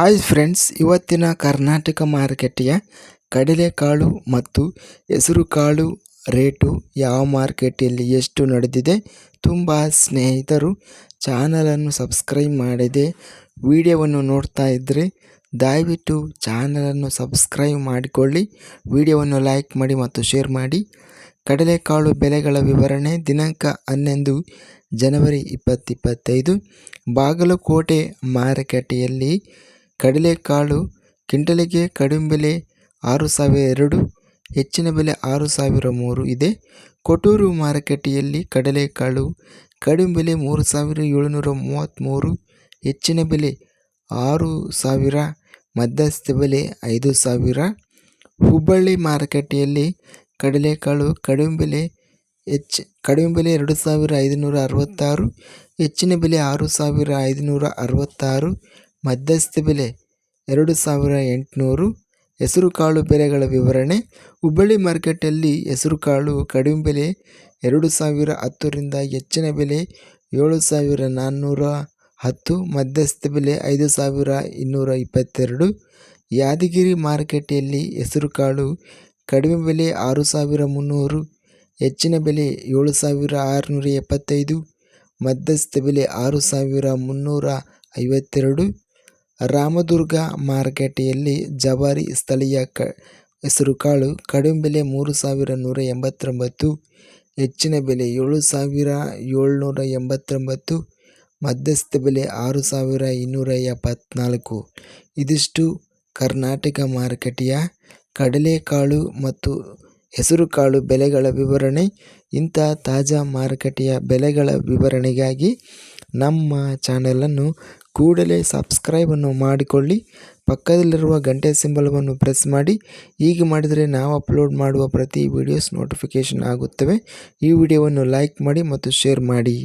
Hi friends ಇವತ್ತಿನ ಕರ್ನಾಟಕ ಮಾರುಕಟ್ಟೆಯ ಕಡಲೆಕಾಳು ಮತ್ತು ಹೆಸರುಕಾಳು ರೇಟು ಯಾವ ಮಾರ್ಕೆಟಲ್ಲಿ ಎಷ್ಟು ನಡೆದಿದೆ ತುಂಬ ಸ್ನೇಹಿತರು ಚಾನಲನ್ನು ಸಬ್ಸ್ಕ್ರೈಬ್ ಮಾಡಿದೆ. ವಿಡಿಯೋವನ್ನು ನೋಡ್ತಾ ಇದ್ದರೆ ದಯವಿಟ್ಟು ಚಾನಲನ್ನು ಸಬ್ಸ್ಕ್ರೈಬ್ ಮಾಡಿಕೊಳ್ಳಿ. ವಿಡಿಯೋವನ್ನು ಲೈಕ್ ಮಾಡಿ ಮತ್ತು ಶೇರ್ ಮಾಡಿ. ಕಡಲೆಕಾಳು ಬೆಲೆಗಳ ವಿವರಣೆ ದಿನಾಂಕ ಹನ್ನೊಂದು ಜನವರಿ ಇಪ್ಪತ್ತಿಪ್ಪತ್ತೈದು ಬಾಗಲಕೋಟೆ ಮಾರುಕಟ್ಟೆಯಲ್ಲಿ ಕಡಲೆಕಾಳು ಕಿಂಟಲಿಗೆ ಕಡಿಮೆ ಬೆಲೆ ಆರು ಸಾವಿರ ಎರಡು, ಹೆಚ್ಚಿನ ಬೆಲೆ ಆರು ಸಾವಿರ ಮೂರು ಇದೆ. ಕೊಟ್ಟೂರು ಮಾರುಕಟ್ಟೆಯಲ್ಲಿ ಕಡಲೆಕಾಳು ಕಡಿಮೆ ಬೆಲೆ ಮೂರು ಸಾವಿರ ಏಳುನೂರ ಮೂವತ್ತ್ಮೂರು ಹೆಚ್ಚಿನ ಬೆಲೆ ಆರು ಸಾವಿರ, ಮಧ್ಯಸ್ಥ ಬೆಲೆ ಐದು ಸಾವಿರ. ಹುಬ್ಬಳ್ಳಿ ಮಾರುಕಟ್ಟೆಯಲ್ಲಿ ಕಡಲೆಕಾಳು ಕಡಿಮೆ ಬೆಲೆ ಹೆಚ್ಚು ಕಡಿಮೆ ಬೆಲೆ ಎರಡು ಸಾವಿರ ಐದುನೂರ ಅರವತ್ತಾರು, ಹೆಚ್ಚಿನ ಬೆಲೆ ಆರು ಸಾವಿರ ಐದುನೂರ ಅರವತ್ತಾರು ಮಧ್ಯಸ್ಥ ಬೆಲೆ ಎರಡು ಸಾವಿರ ಎಂಟುನೂರು. ಹೆಸರುಕಾಳು ಬೆಲೆಗಳ ವಿವರಣೆ. ಹುಬ್ಬಳ್ಳಿ ಮಾರ್ಕೆಟಲ್ಲಿ ಹೆಸರುಕಾಳು ಕಡಿಮೆ ಬೆಲೆ ಎರಡು ಸಾವಿರ ಹತ್ತರಿಂದ ಹೆಚ್ಚಿನ ಬೆಲೆ ಏಳು ಸಾವಿರ ನಾನ್ನೂರ ಹತ್ತು. ಮಧ್ಯಸ್ಥ ಬೆಲೆ ಐದು ಸಾವಿರ ಇನ್ನೂರ ಇಪ್ಪತ್ತೆರಡು. ಯಾದಗಿರಿ ಮಾರುಕಟ್ಟೆಯಲ್ಲಿ ಹೆಸರುಕಾಳು ಕಡಿಮೆ ಬೆಲೆ ಆರು ಸಾವಿರ ಮುನ್ನೂರು. ಹೆಚ್ಚಿನ ಬೆಲೆ ಏಳು ಸಾವಿರ ಆರುನೂರ ಎಪ್ಪತ್ತೈದು. ಮಧ್ಯಸ್ಥ ಬೆಲೆ ಆರು ಸಾವಿರ ಮುನ್ನೂರ ಐವತ್ತೆರಡು. ರಾಮದುರ್ಗ ಮಾರುಕಟ್ಟೆಯಲ್ಲಿ ಜವಾರಿ ಸ್ಥಳೀಯ ಕ ಹೆಸರುಕಾಳು ಕಡಿಮೆ ಬೆಲೆ ಮೂರು ಸಾವಿರ ನೂರ ಎಂಬತ್ತೊಂಬತ್ತು, ಹೆಚ್ಚಿನ ಬೆಲೆ ಏಳು ಸಾವಿರ ಏಳ್ನೂರ ಎಂಬತ್ತೊಂಬತ್ತು, ಮಧ್ಯಸ್ಥ ಬೆಲೆ ಆರು ಸಾವಿರ ಇನ್ನೂರ ಎಪ್ಪತ್ನಾಲ್ಕು. ಇದಿಷ್ಟು ಕರ್ನಾಟಕ ಮಾರುಕಟ್ಟೆಯ ಕಡಲೆಕಾಳು ಮತ್ತು ಹೆಸರುಕಾಳು ಬೆಲೆಗಳ ವಿವರಣೆ. ಇಂಥ ತಾಜಾ ಮಾರುಕಟ್ಟೆಯ ಬೆಲೆಗಳ ವಿವರಣೆಗಾಗಿ ನಮ್ಮ ಚಾನಲನ್ನು ಕೂಡಲೇ ಸಬ್ಸ್ಕ್ರೈಬನ್ನು ಮಾಡಿಕೊಳ್ಳಿ. ಪಕ್ಕದಲ್ಲಿರುವ ಗಂಟೆ ಸಿಂಬಲವನ್ನು ಪ್ರೆಸ್ ಮಾಡಿ. ಹೀಗೆ ಮಾಡಿದರೆ ನಾವು ಅಪ್ಲೋಡ್ ಮಾಡುವ ಪ್ರತಿ ವಿಡಿಯೋಸ್ ನೋಟಿಫಿಕೇಷನ್ ಆಗುತ್ತವೆ. ಈ ವಿಡಿಯೋವನ್ನು ಲೈಕ್ ಮಾಡಿ ಮತ್ತು ಶೇರ್ ಮಾಡಿ.